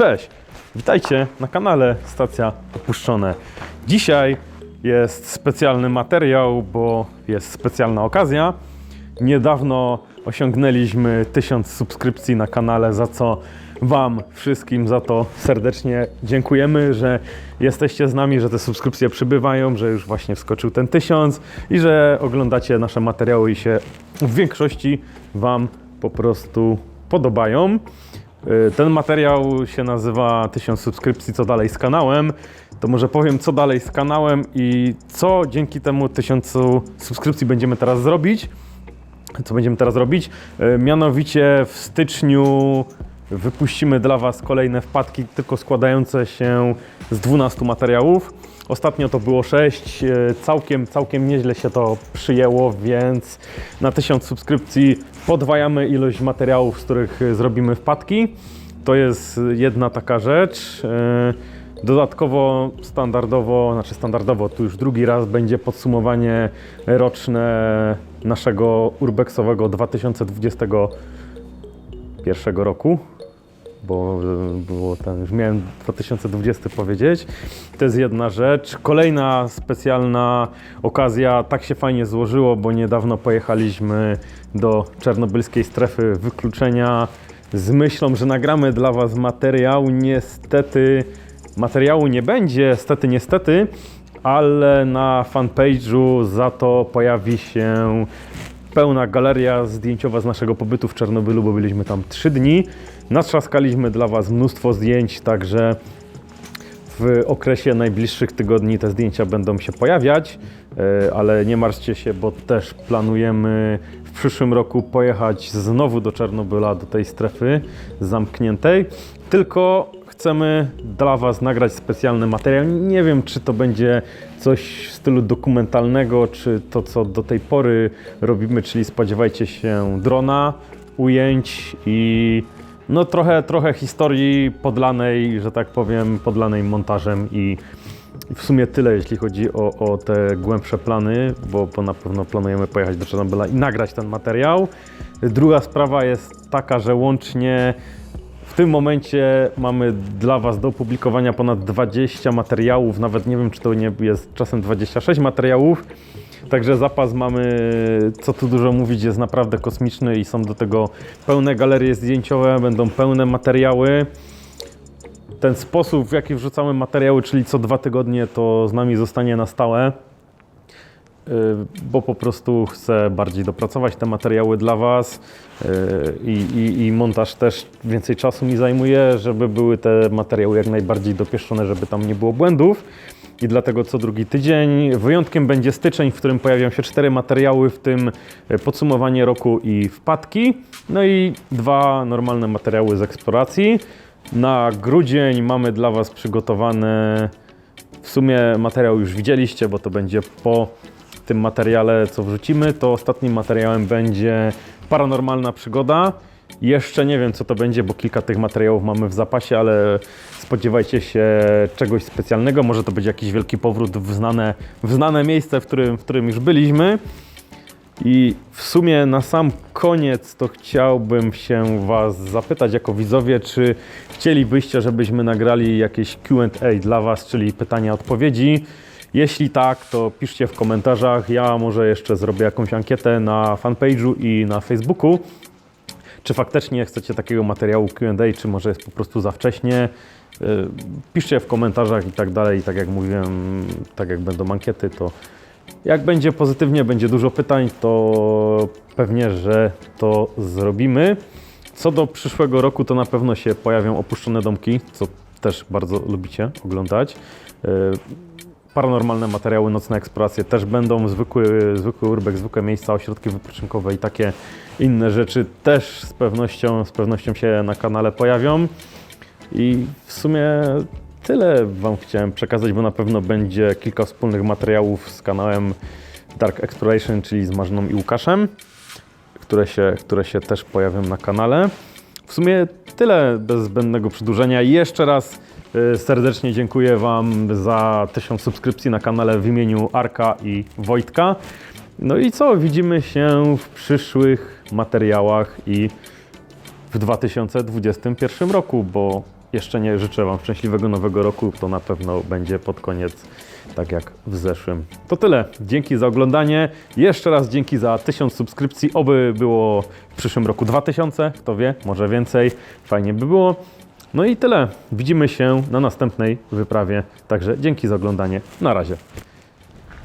Cześć, witajcie na kanale Stacja Opuszczone. Dzisiaj jest specjalny materiał, bo jest specjalna okazja. Niedawno osiągnęliśmy 1000 subskrypcji na kanale, za co Wam wszystkim za to serdecznie dziękujemy, że jesteście z nami, że te subskrypcje przybywają, że już właśnie wskoczył ten 1000 i że oglądacie nasze materiały i się w większości Wam po prostu podobają. Y, Ten materiał się nazywa 1000 subskrypcji, co dalej z kanałem. To może powiem, co dalej z kanałem i co dzięki temu 1000 subskrypcji będziemy teraz zrobić. Co będziemy teraz robić? Y, Mianowicie w styczniu wypuścimy dla Was kolejne wpadki, tylko składające się z 12 materiałów. Ostatnio to było 6, całkiem, całkiem nieźle się to przyjęło, więc na 1000 subskrypcji podwajamy ilość materiałów, z których e, zrobimy wpadki. To jest jedna taka rzecz. E, Dodatkowo standardowo, znaczy standardowo, tu już drugi raz będzie podsumowanie roczne naszego urbexowego 2021 roku bo było już miałem 2020 powiedzieć. To jest jedna rzecz. Kolejna specjalna okazja, tak się fajnie złożyło, bo niedawno pojechaliśmy do czarnobylskiej strefy wykluczenia z myślą, że nagramy dla Was materiał. Niestety materiału nie będzie, stety, niestety, ale na fanpage'u za to pojawi się pełna galeria zdjęciowa z naszego pobytu w Czarnobylu, bo byliśmy tam 3 dni. Natrzaskaliśmy dla Was mnóstwo zdjęć, także w okresie najbliższych tygodni te zdjęcia będą się pojawiać, e, ale nie martwcie się, bo też planujemy w przyszłym roku pojechać znowu do Czarnobyla, do tej strefy zamkniętej. Tylko chcemy dla Was nagrać specjalny materiał. Nie wiem, czy to będzie coś w stylu dokumentalnego, czy to, co do tej pory robimy, czyli spodziewajcie się drona, ujęć i no trochę, trochę historii podlanej, że tak powiem, podlanej montażem i w sumie tyle, jeśli chodzi o, o te głębsze plany, bo, bo na pewno planujemy pojechać do Czarnobyla i nagrać ten materiał. Druga sprawa jest taka, że łącznie tym momencie mamy dla Was do opublikowania ponad 20 materiałów, nawet nie wiem, czy to nie jest czasem 26 materiałów. Także zapas mamy, co tu dużo mówić, jest naprawdę kosmiczny i są do tego pełne galerie zdjęciowe, będą pełne materiały. Ten sposób, w jaki wrzucamy materiały, czyli co dwa tygodnie, to z nami zostanie na stałe, bo po prostu chcę bardziej dopracować te materiały dla Was yy, i, i, i montaż też więcej czasu mi zajmuje, żeby były te materiały jak najbardziej dopieszczone, żeby tam nie było błędów. I dlatego co drugi tydzień. Wyjątkiem będzie styczeń, w którym pojawią się cztery materiały, w tym e, podsumowanie roku i wpadki. No i dwa normalne materiały z eksploracji. Na grudzień mamy dla Was przygotowane w sumie materiał już widzieliście, bo to będzie po tym materiale, co wrzucimy. To ostatnim materiałem będzie paranormalna przygoda. Jeszcze nie wiem, co to będzie, bo kilka tych materiałów mamy w zapasie, ale spodziewajcie się czegoś specjalnego. Może to będzie jakiś wielki powrót w znane, w znane miejsce, w którym, w którym już byliśmy. I w sumie na sam koniec to chciałbym się Was zapytać jako widzowie, czy chcielibyście, żebyśmy nagrali jakieś Q&A dla Was, czyli pytania-odpowiedzi. Jeśli tak, to piszcie w komentarzach. Ja może jeszcze zrobię jakąś ankietę na fanpage'u i na Facebooku. Czy faktycznie chcecie takiego materiału Q&A, czy może jest po prostu za wcześnie? Yy, Piszcie w komentarzach i tak dalej. Tak jak mówiłem, tak jak będą ankiety, to jak będzie pozytywnie, będzie dużo pytań, to pewnie, że to zrobimy. Co do przyszłego roku, to na pewno się pojawią opuszczone domki, co też bardzo lubicie oglądać. Paranormalne materiały, nocne eksploracje też będą, zwykły, zwykły urbek, zwykłe miejsca, ośrodki wypoczynkowe i takie inne rzeczy też z pewnością, z pewnością się na kanale pojawią. I w sumie tyle Wam chciałem przekazać, bo na pewno będzie kilka wspólnych materiałów z kanałem Dark Exploration, czyli z Marzyną i Łukaszem, które się, które się też pojawią na kanale. W sumie tyle bez zbędnego przedłużenia. Jeszcze raz y, serdecznie dziękuję Wam za 1000 subskrypcji na kanale w imieniu Arka i Wojtka. No i co? Widzimy się w przyszłych materiałach i w 2021 roku, bo jeszcze nie życzę Wam szczęśliwego nowego roku, to na pewno będzie pod koniec, tak jak w zeszłym. To tyle. Dzięki za oglądanie. Jeszcze raz dzięki za 1000 subskrypcji. Oby było w przyszłym roku 2000, kto wie, może więcej. Fajnie by było. No i tyle. Widzimy się na następnej wyprawie. Także dzięki za oglądanie. Na razie.